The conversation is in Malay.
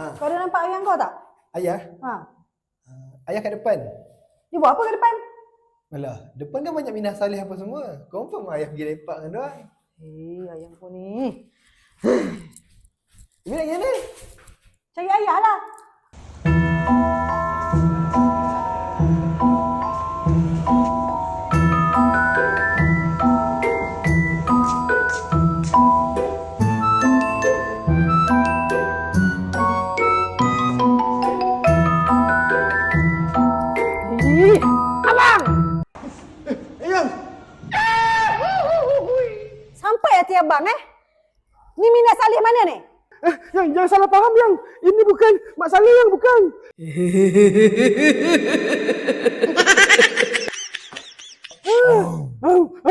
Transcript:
Ha. kau ada nampak ayah kau tak? Ayah? Ha. Uh, ayah kat depan. Dia buat apa kat depan? Alah, depan kan banyak minah salih apa semua. Confirm ayah pergi lepak dengan dia. Eh, ayah kau ni. Ibu nak pergi mana? Cari ayah lah. Abang! Sampai hati abang eh? Ni minat Salih mana ni? Eh, yang, yang salah faham yang ini bukan Mak Salih yang bukan. oh. Oh. Oh.